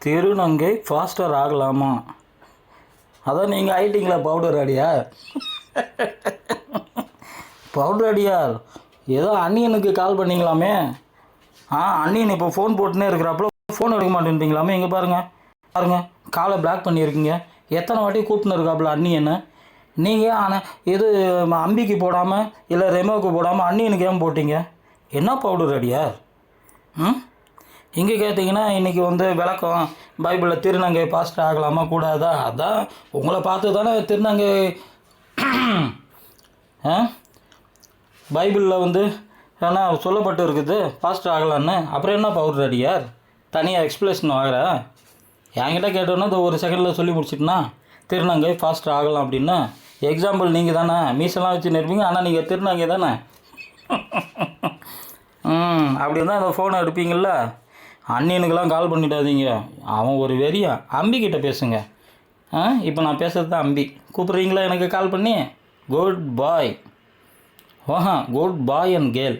திருநங்கை ஃபாஸ்டர் ஆகலாமா? அதான் நீங்கள் ஆயிட்டீங்களா பவுடர் அடியா? பவுடர் அடியார் ஏதோ அண்ணியனுக்கு கால் பண்ணீங்களாமே? ஆ அண்ணியன் இப்போ ஃபோன் போட்டுனே இருக்கிறாப்புல ஃபோன் எடுக்க மாட்டேன்றீங்களாமே இங்கே பாருங்கள் பாருங்கள் காலை பிளாக் பண்ணியிருக்கீங்க. எத்தனை வாட்டி கூப்பிட்டுன்னு இருக்காப்புல அண்ணியனை? நீங்கள் ஆனால் இது அம்பிக்கு போடாமல் இல்லை ரெமோவுக்கு போடாமல் அண்ணியனுக்கு ஏன் போட்டீங்க? என்ன பவுடர் அடியார் ம்? இங்கே கேட்டிங்கன்னா இன்றைக்கி வந்து விளக்கம் பைபிளில் திருநங்கை பாஸ்டர் ஆகலாமா கூடாதா? அதான் உங்களை பார்த்து தானே திருநங்கை ஆ? பைபிளில் வந்து ஏன்னா சொல்லப்பட்டு இருக்குது பாஸ்டர் ஆகலான்னு. அப்புறம் என்ன பவுடர் அடியார் தனியாக எக்ஸ்பிளேஷன் ஆகிற என்கிட்ட கேட்டோன்னா இந்த ஒரு செகண்டில் சொல்லி முடிச்சிட்டுனா திருநங்கை ஃபாஸ்டர் ஆகலாம் அப்படின்னு எக்ஸாம்பிள் நீங்கள் தானே மீசெல்லாம் வச்சு நிற்பீங்க ஆனால் நீங்கள் திருநங்கை தானே? ம் அப்படி இருந்தால் அந்த ஃபோனை எடுப்பீங்கள்ல அண்ணியனுக்கெல்லாம் கால் பண்ணிடாதீங்க. அவன் ஒரு வெறியா. அம்பிக்கிட்ட பேசுங்க. ஆ இப்போ நான் பேசுறது தான் அம்பி. கூப்பிட்றீங்களா எனக்கு கால் பண்ணி? குட் பாய் ஓஹா குட் பாய் அண்ட் கேர்ள்